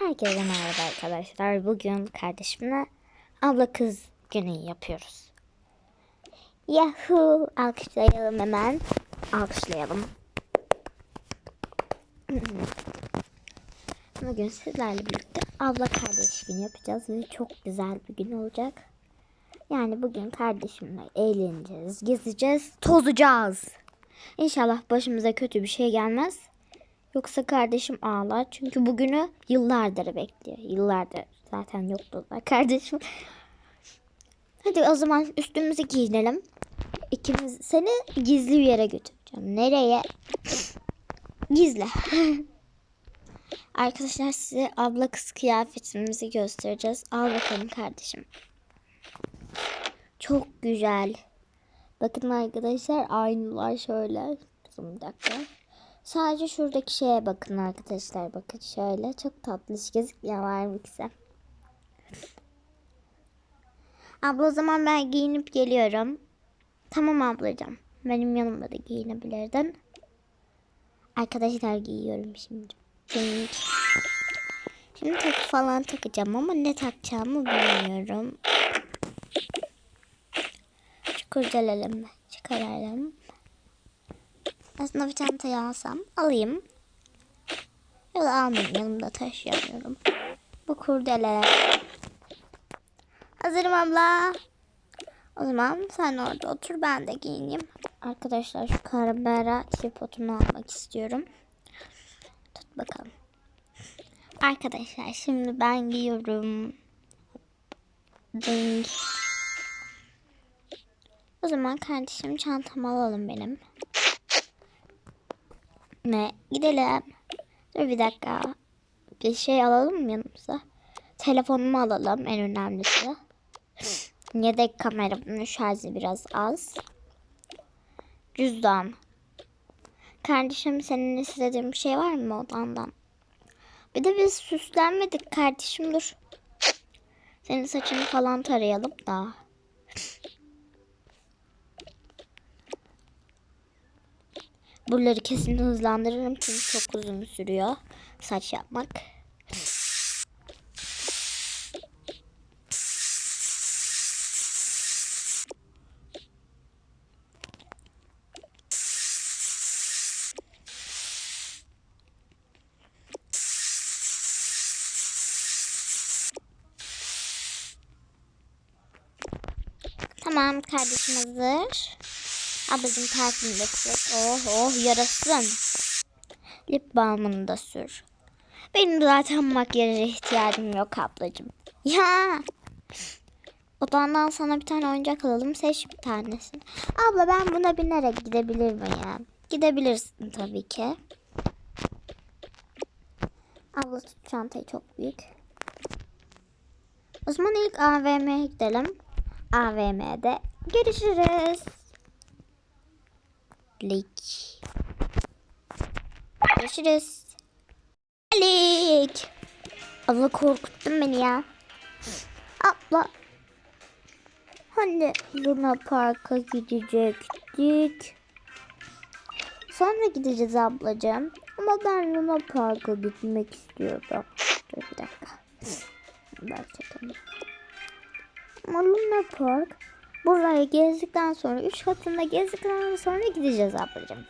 Herkese merhaba arkadaşlar. Bugün kardeşimle abla kız günü yapıyoruz. Yahoo! Alkışlayalım hemen. Alkışlayalım. Bugün sizlerle birlikte abla kardeş günü yapacağız ve çok güzel bir gün olacak. Yani bugün kardeşimle eğleneceğiz, gezeceğiz, tozacağız. İnşallah başımıza kötü bir şey gelmez. Yoksa kardeşim ağlar. Çünkü bugünü yıllardır bekliyor. Yıllardır zaten yoktu da kardeşim. Hadi o zaman üstümüzü giyinelim. İkimiz seni gizli bir yere götüreceğim. Nereye? Gizli. Arkadaşlar size abla kız kıyafetimizi göstereceğiz. Al bakalım kardeşim. Çok güzel. Bakın arkadaşlar aynalar şöyle. Bir dakika. Sadece şuradaki şeye bakın arkadaşlar. Bakın şöyle çok tatlış gözüküyor var mikse. Abla o zaman ben giyinip geliyorum. Tamam ablacığım. Benim yanımda da giyinebilirdin. Arkadaşlar giyiyorum şimdi. Şimdi, takı falan takacağım ama ne takacağımı bilmiyorum. Çıkaralım. Çıkaralım. Aslında bir çantayı alsam alayım. Ya da almayayım yanımda taşıyamıyorum. Bu kurdeleler. Hazırım abla. O zaman sen orada otur ben de giyineyim. Arkadaşlar şu karabera tripodunu almak istiyorum. Tut bakalım. Arkadaşlar şimdi ben giyiyorum. Ding. O zaman kardeşim çantamı alalım benim. Ne? Gidelim. Dur bir dakika. Bir şey alalım mı yanımıza? Telefonumu alalım en önemlisi. Yedek kamera bunun şarjı biraz az. Cüzdan. Kardeşim senin istediğin bir şey var mı odandan? Bir de biz süslenmedik kardeşim dur. Senin saçını falan tarayalım da. Buraları kesin hızlandırırım çünkü çok uzun sürüyor saç yapmak. Tamam kardeşim hazır. Ablacığım parfümü de sür. Oh oh yarasın. Lip balmını da sür. Benim zaten makyaja ihtiyacım yok ablacığım. Ya. Odandan sana bir tane oyuncak alalım. Seç bir tanesini. Abla ben buna binerek gidebilir miyim? Gidebilirsin tabii ki. Abla çantayı çok büyük. O zaman ilk AVM'ye gidelim. AVM'de görüşürüz. Lik. Görüşürüz. Lik. Abla korkuttun beni ya. Abla. Hani Luna Park'a gidecektik. Sonra gideceğiz ablacığım. Ama ben Luna Park'a gitmek istiyordum. Dur bir dakika. Ben çekelim. Ama Luna Park buraya gezdikten sonra 3 katında gezdikten sonra gideceğiz ablacığım.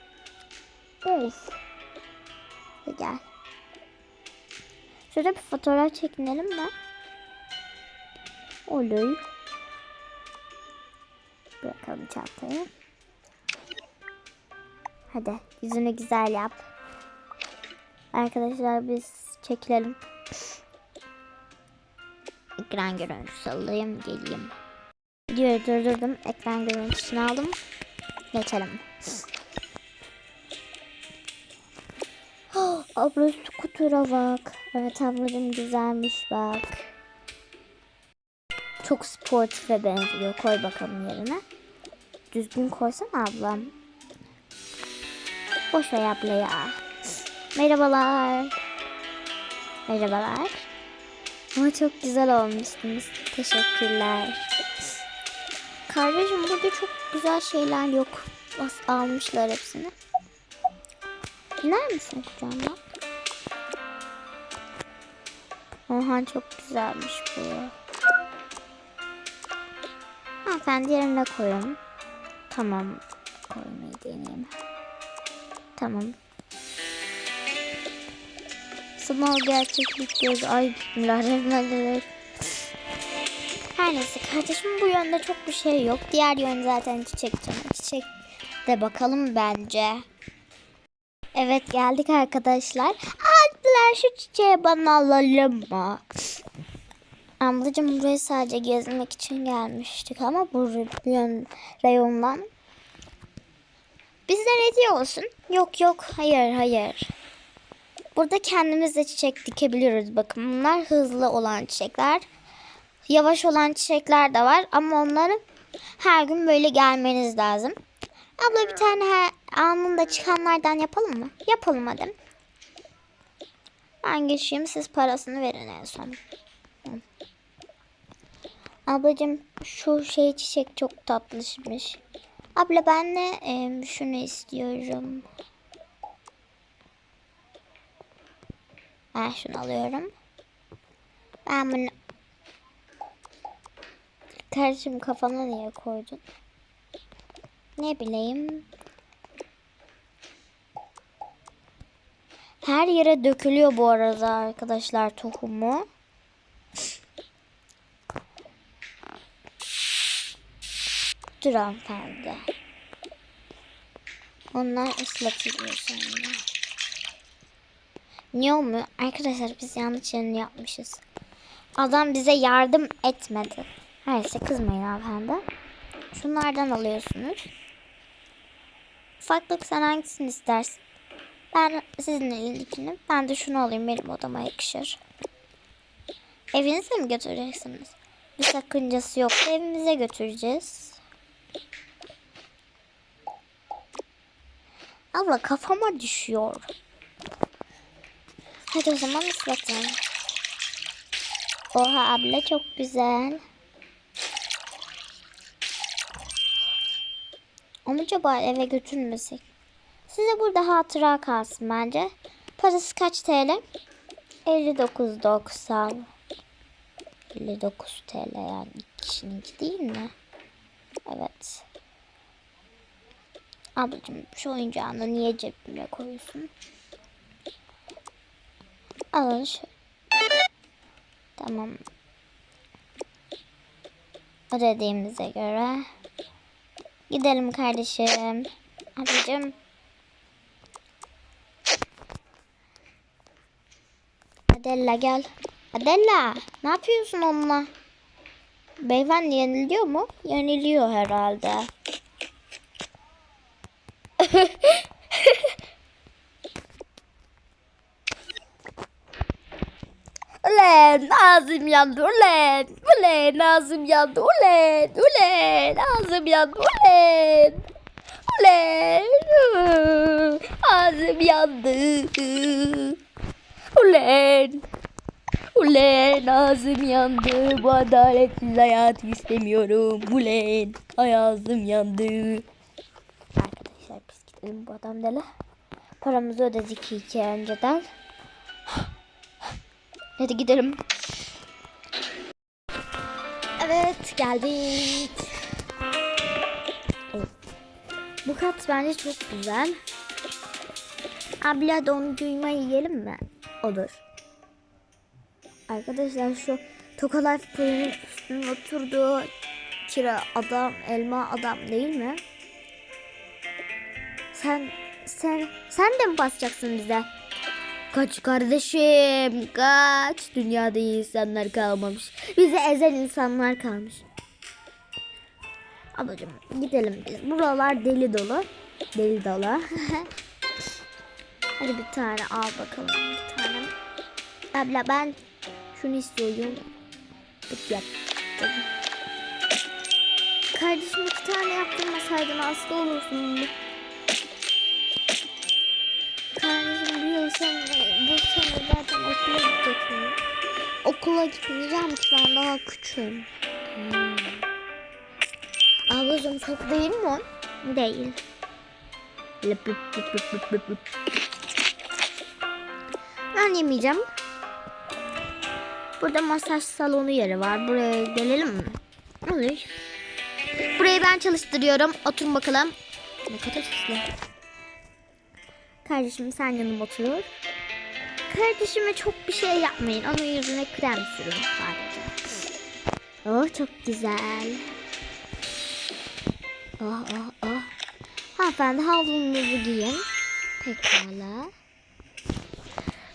Of. Gel. Şurada bir fotoğraf çekinelim mi? Olur. Bırakalım çantayı. Hadi yüzünü güzel yap. Arkadaşlar biz çekilelim. Ekran görüntüsü alayım geleyim. Diyor durdurdum. Ekran görüntüsünü aldım. Geçelim. Abla skutura bak. Evet ablacığım güzelmiş bak. Çok sportife benziyor. Koy bakalım yerine. Düzgün koysana ablam. Boş abla ya. Merhabalar. Merhabalar. Ama çok güzel olmuşsunuz. Teşekkürler. Kardeşim burada çok güzel şeyler yok. Bas almışlar hepsini. İner misin kucağıma? Oha çok güzelmiş bu. Hanımefendi yerine koyalım. Tamam. Koymayı deneyeyim. Tamam. Small gerçeklik göz. Ay bismillahirrahmanirrahim. Her neyse kardeşim bu yönde çok bir şey yok. Diğer yön zaten çiçek canı. Çiçek de bakalım bence. Evet geldik arkadaşlar. Ablalar şu çiçeği bana alalım mı? Ablacığım buraya sadece gezmek için gelmiştik ama bu yön reyondan. Bizden hediye olsun. Yok yok hayır hayır. Burada kendimiz de çiçek dikebiliyoruz. Bakın bunlar hızlı olan çiçekler. Yavaş olan çiçekler de var ama onları her gün böyle gelmeniz lazım. Abla bir tane her anında çıkanlardan yapalım mı? Yapalım hadi. Ben geçeyim siz parasını verin en son. Hı. Ablacığım şu şey çiçek çok tatlışmış. Abla ben de em, şunu istiyorum. Ben şunu alıyorum. Ben bunu... Kardeşim kafana niye koydun? Ne bileyim. Her yere dökülüyor bu arada arkadaşlar tohumu. Dur hanımefendi. Onlar ıslatılıyor sonra. Niye olmuyor? Arkadaşlar biz yanlış yerini yapmışız. Adam bize yardım etmedi. Neyse kızmayın hanımefendi. Şunlardan alıyorsunuz. Ufaklık sen hangisini istersin? Ben sizin elindekini. Ben de şunu alayım benim odama yakışır. Evinize mi götüreceksiniz? Bir sakıncası yok. Evimize götüreceğiz. Abla kafama düşüyor. Hadi o zaman ıslatın. Oha abla çok güzel. Ama acaba eve götürmesek? Size burada hatıra kalsın bence. Parası kaç TL? 59.90 59 TL yani iki kişininki değil mi? Evet. Ablacığım şu oyuncağını niye cebime koyuyorsun? Alın şu. Tamam. Ödediğimize göre. Gidelim kardeşim. Ablacığım. Adella gel. Adella ne yapıyorsun onunla? Beyefendi yeniliyor mu? Yeniliyor herhalde. Ulen ağzım yandı ulen. Ulen ağzım yandı ulen. Ulen ağzım yandı ulen. Ulen ağzım yandı. Ulen. Ulen ağzım yandı. Bu adaletsiz hayatı istemiyorum. Ulen ağzım yandı. Arkadaşlar biz gidelim bu adam deli. Paramızı ödedik iki ay önceden. Hadi gidelim. Evet geldik. Evet. Bu kat bence çok güzel. Abla dondurma yiyelim mi? Olur. Arkadaşlar şu Tokalar Fırının üstüne oturduğu kira adam, elma adam değil mi? Sen sen sen de mi basacaksın bize? Kaç kardeşim kaç dünyada insanlar kalmamış. Bize ezen insanlar kalmış. Ablacığım gidelim biz. Buralar deli dolu. Deli dolu. Hadi bir tane al bakalım bir tane. Abla ben şunu istiyorum. Bit yaptım. Kardeşim iki tane yaptırmasaydın hasta olursun. Kardeşim bu sene zaten okula gideceksin. Okula gitmeyeceğim ki ben daha küçüğüm. Hmm. Ablacığım çok değil mi? o? Değil. Lüp. Ben yemeyeceğim. Burada masaj salonu yeri var. Buraya gelelim mi? Olur. Burayı ben çalıştırıyorum. Oturun bakalım. Ne kadar hızlı. Kardeşim sen yanıma otur. Kardeşime çok bir şey yapmayın. Onun yüzüne krem sürün sadece. Oh çok güzel. Oh oh oh. Hanımefendi havlunuzu giyin. Pekala.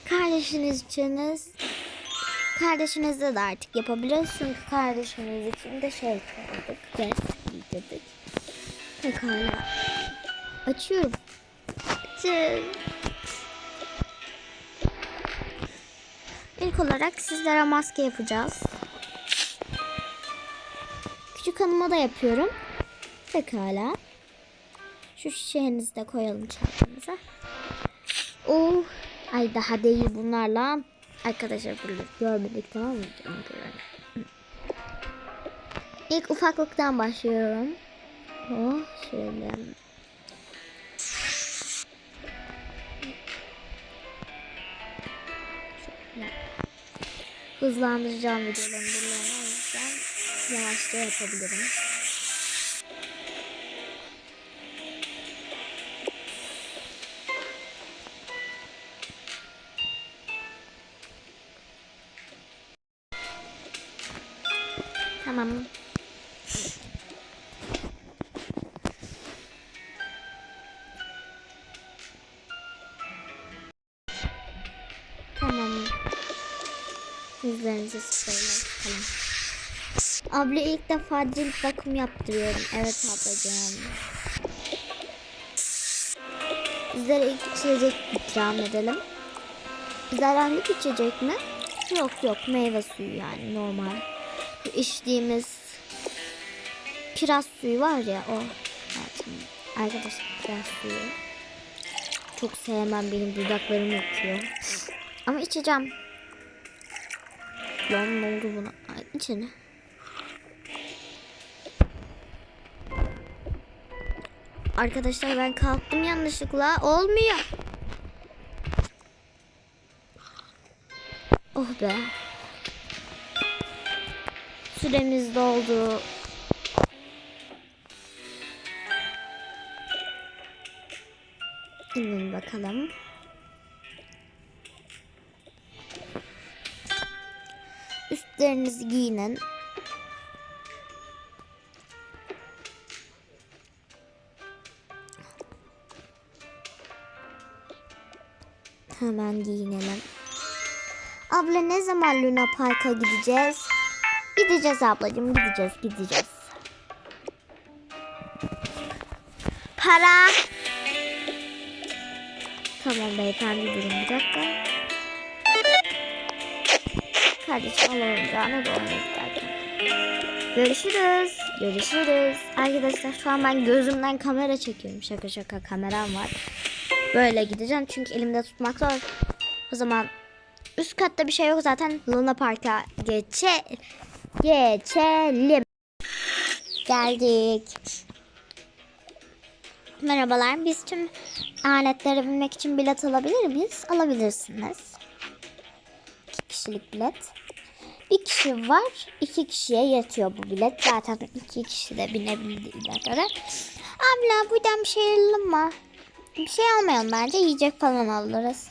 Kardeşiniz içiniz kardeşinizle de artık yapabiliriz. Çünkü kardeşiniz için de şey koyduk. Ders giydirdik. Pekala. Açıyorum. Açın. İlk olarak sizlere maske yapacağız. Küçük hanıma da yapıyorum. Pekala. Şu şişenizi de koyalım çantamıza. Oh. Ay daha değil bunlarla. Arkadaşlar bunu görmedik tamam mı? İlk ufaklıktan başlıyorum. Oh. Şöyle. Hızlandıracağım videolarımı buralarına o yüzden yavaşça yapabilirim. Tamam. Yüzlerinizi spreyle sıkalım. Abla ilk defa cilt bakım yaptırıyorum. Evet ablacığım. Sizlere ilk içecek ikram edelim. Zararlı bir içecek mi? Yok yok meyve suyu yani normal. İçtiğimiz kiraz suyu var ya o. Arkadaşlar kiraz suyu. Çok sevmem benim dudaklarım yakıyor. Ama içeceğim. Lan ne oldu buna? Ay, içine. Arkadaşlar ben kalktım yanlışlıkla. Olmuyor. Oh be. Süremiz doldu. İnin bakalım. Üstlerinizi giyinin. Hemen giyinelim. Abla ne zaman Luna Park'a gideceğiz? Gideceğiz ablacığım gideceğiz gideceğiz. Para. Tamam beyefendi durun bir dakika. Kardeşim al oyuncağını da giderken. Görüşürüz. Görüşürüz. Arkadaşlar şu an ben gözümden kamera çekiyorum. Şaka şaka kameram var. Böyle gideceğim çünkü elimde tutmak zor. O zaman üst katta bir şey yok zaten. Luna Park'a geçe geçelim. Geldik. Merhabalar. Biz tüm aletlere binmek için bilet alabilir miyiz? Alabilirsiniz. İki kişilik bilet. Bir kişi var. iki kişiye yetiyor bu bilet. Zaten iki kişi de binebildiğine göre. Abla buradan bir şey alalım mı? Bir şey almayalım bence. Yiyecek falan alırız.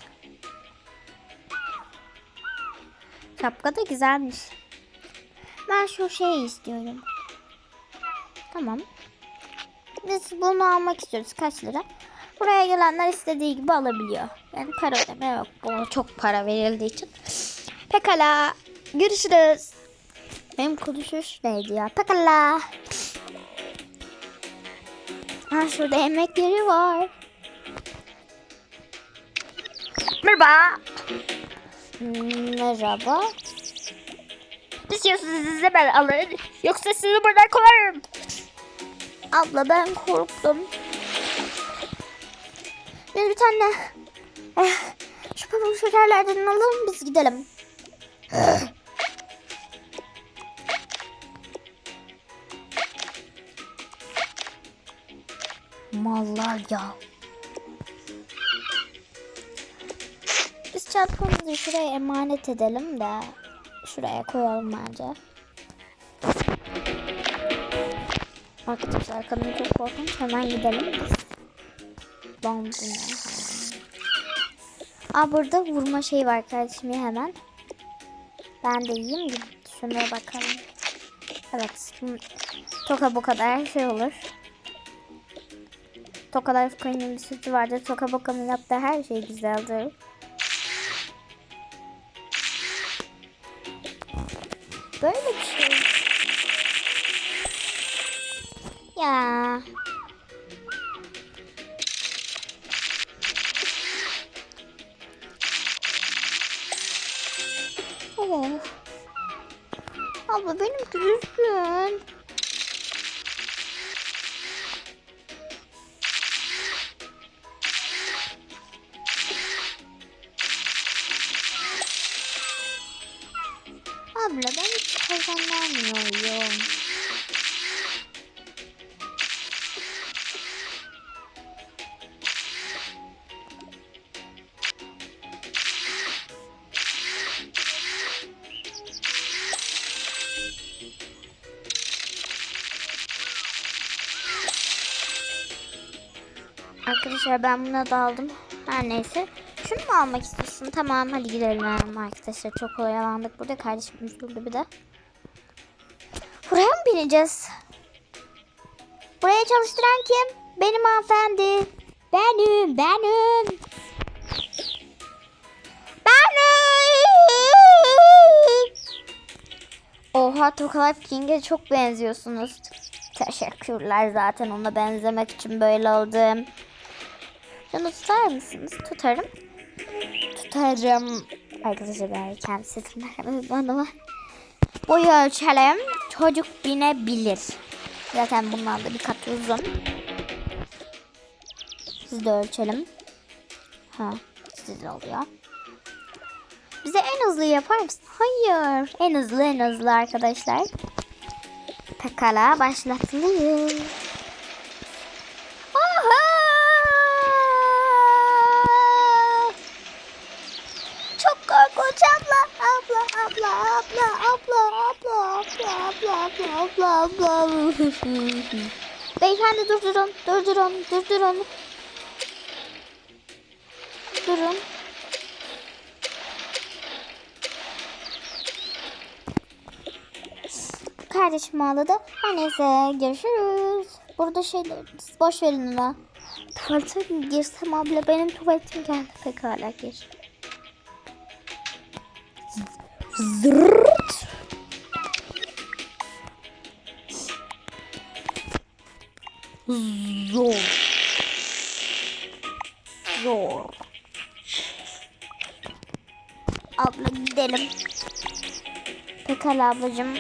Şapka da güzelmiş. Ben şu şeyi istiyorum. Tamam. Biz bunu almak istiyoruz. Kaç lira? Buraya gelenler istediği gibi alabiliyor. Yani para ödeme yok. Buna çok para verildiği için. Pekala. Görüşürüz. Benim konuşuş neydi ya? Pekala. Ha şurada yemek yeri var. Merhaba. Merhaba. İstiyorsanız size ben alın. Yoksa sizi buradan kovarım. Abla ben korktum. Bir, bir tane eh, şu pamuk şekerlerden alalım biz gidelim. Mallar ya. Biz çantamızı şuraya emanet edelim de. şuraya koyalım bence. Arkadaşlar kadın çok korkunç. Hemen gidelim biz. Dondurma. Aa burada vurma şeyi var kardeşim hemen. Ben de yiyeyim de şuna bakalım. Evet. Toka bu kadar şey olur. Toka Lifecoin'in bir sütü vardı. Toka Boka'nın yaptığı her şey güzeldir. Böyle bir şey. Ya. Abla ben hiç kazanamıyorum. Arkadaşlar ben buna daldım. Her neyse. Şunu mu almak istiyorsun? Tamam hadi gidelim arkadaşlar. Çok oyalandık burada. Kardeşim üzüldü bir de. Buraya mı bineceğiz? Buraya çalıştıran kim? Benim hanımefendi. Benim, benim. Benim. Oha Tokalife King'e çok benziyorsunuz. Teşekkürler zaten ona benzemek için böyle oldum. Şunu tutar mısınız? Tutarım. Tutarım. Arkadaşlar ben kendi sesimden bana. Boyu ölçelim. Çocuk binebilir. Zaten bundan da bir kat uzun. Siz de ölçelim. Ha, siz oluyor. Bize en hızlı yapar mısın? Hayır. En hızlı en hızlı arkadaşlar. Pekala başlatılıyor. Aha! Çok korkunç abla. Abla, abla, abla, abla, abla, abla, abla, abla. Beyefendi durdurun, durdurun, durdurun. Durun. Kardeşim ağladı. Her neyse görüşürüz. Burada şeyler boş verin ona. Tuvalete mi girsem abla benim tuvaletim geldi. Pekala gir. Zırt. Zor. Abla gidelim. Pekala ablacığım.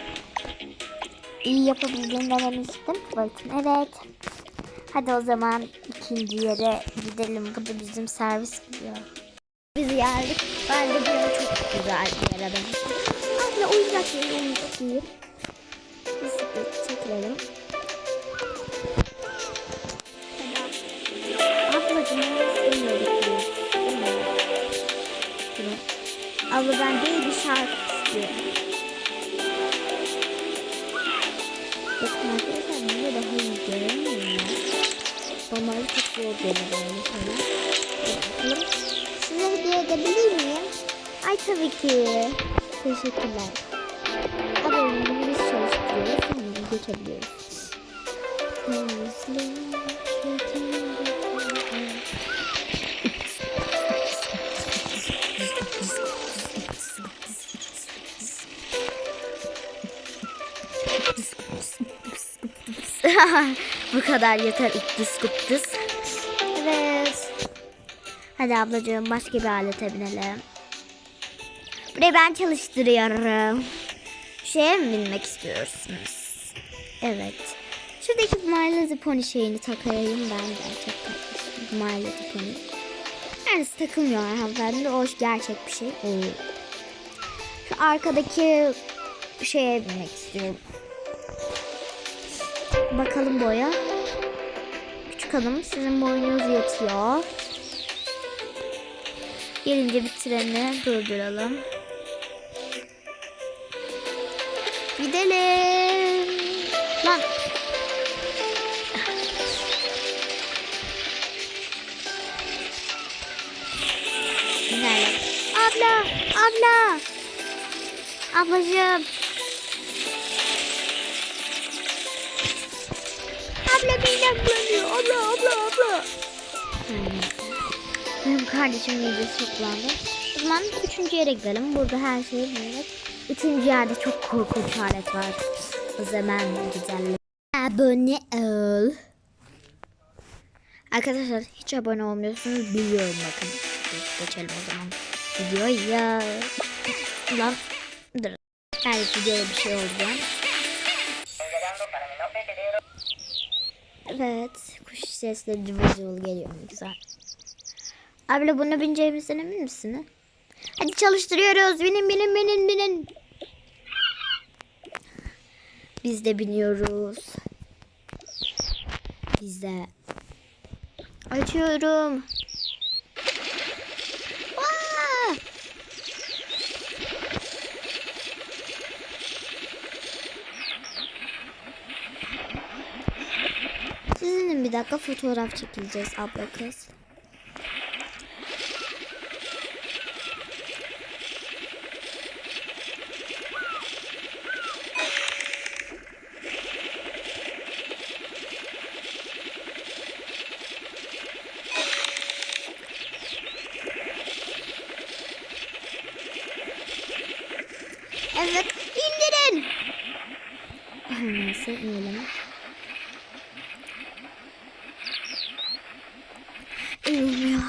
İyi yapabildiğinden eminsin tuvaletin. Evet. Hadi o zaman ikinci yere gidelim. Bu da bizim servis gidiyor. Biz geldik. Ben de böyle çok güzel bir yere benziyor. Abla oyuncak yeri oyuncak iyi. Bisiklet çekilelim. Görüyorum sana. Bakalım. Size hediye edebilir miyim? Ay tabii ki. Teşekkürler. Ablamı biz çalıştırıyoruz. Hemen geçebiliyoruz. Bu kadar yeter. İktis kıttis. Hadi ablacığım başka bir alete binelim. Burayı ben çalıştırıyorum. Şeye mi binmek istiyorsunuz? Evet. Şuradaki My Pony şeyini takayım ben gerçekten. My Little Pony. Yani takılmıyor hanımefendi. O gerçek bir şey. Oo. Şu arkadaki şeye binmek istiyorum. Bakalım boya. Küçük hanım sizin boyunuz yetiyor. Gelince bir treni durduralım. Gidelim. Lan. Güzel. Abla, abla. Ablacığım. Abla midem bulanıyor. Abla, abla, abla. Benim kardeşim midesi çok bulandı. O zaman üçüncü yere gidelim. Burada her şey evet. Üçüncü yerde çok korkunç alet var. O zaman gidelim. Abone ol. Arkadaşlar hiç abone olmuyorsunuz biliyorum bakın. Geçelim o zaman. Videoya. Ulan dur. Her videoya bir şey oldu. Evet. Kuş sesleri cıvıl geliyor güzel. Abla bunu bineceğimizden emin misin? Hadi çalıştırıyoruz. Binin binin binin binin. Biz de biniyoruz. Biz de. Açıyorum. Aa! Sizinle bir dakika fotoğraf çekileceğiz abla kız. Evet indirin. Her Neyse inelim. İnmiyor.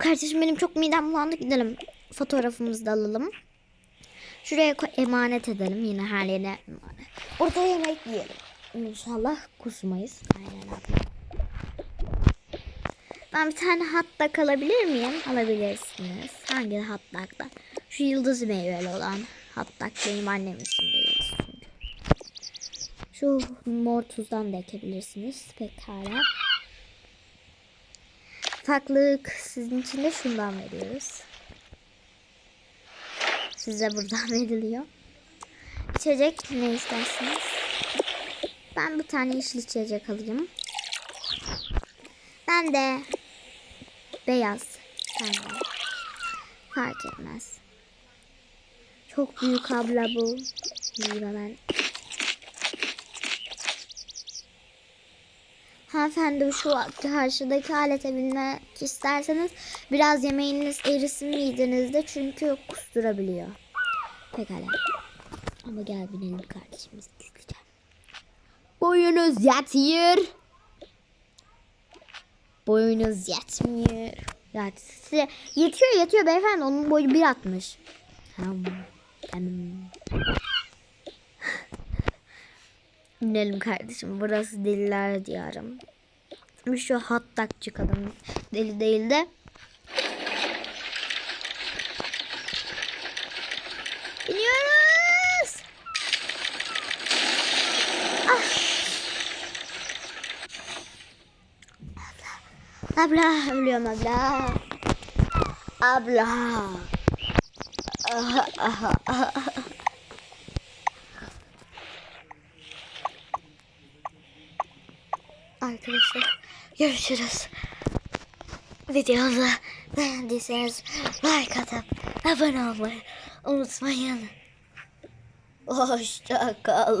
Kardeşim benim çok midem bulandı gidelim. Fotoğrafımızı da alalım. Şuraya emanet edelim yine her yere emanet. Orada yemek yiyelim. İnşallah kusmayız. Aynen abla. Ben bir tane dog alabilir miyim? Alabilirsiniz. Hangi dog'da? Şu yıldız meyveli olan dog benim annemin içinde yıldız çünkü. Şu mor tuzdan da ekebilirsiniz. Pekala. Farklılık sizin için de şundan veriyoruz. Size buradan veriliyor. İçecek ne istersiniz? Ben bir tane yeşil içecek alayım. Ben de beyaz. Ben de. Fark etmez. Çok büyük abla bu. Yiyeyim ben. Hanımefendi şu karşıdaki alete binmek isterseniz biraz yemeğiniz erisin midenizde çünkü kusturabiliyor. Pekala. Ama gel binelim kardeşimiz. Boyunuz yatıyor. Boyunuz yetmiyor. Ya size yetiyor yetiyor beyefendi onun boyu 1.60. Tamam. Tamam. İnelim kardeşim. Burası deliler diyarım. Şu hot dogçı kadın deli değil de. İniyoruz. Ah. Abla, ölüyorum abla. Abla. Aha, aha, aha. Arkadaşlar görüşürüz. Videomu beğendiyseniz like atıp abone olmayı unutmayın. Hoşçakalın.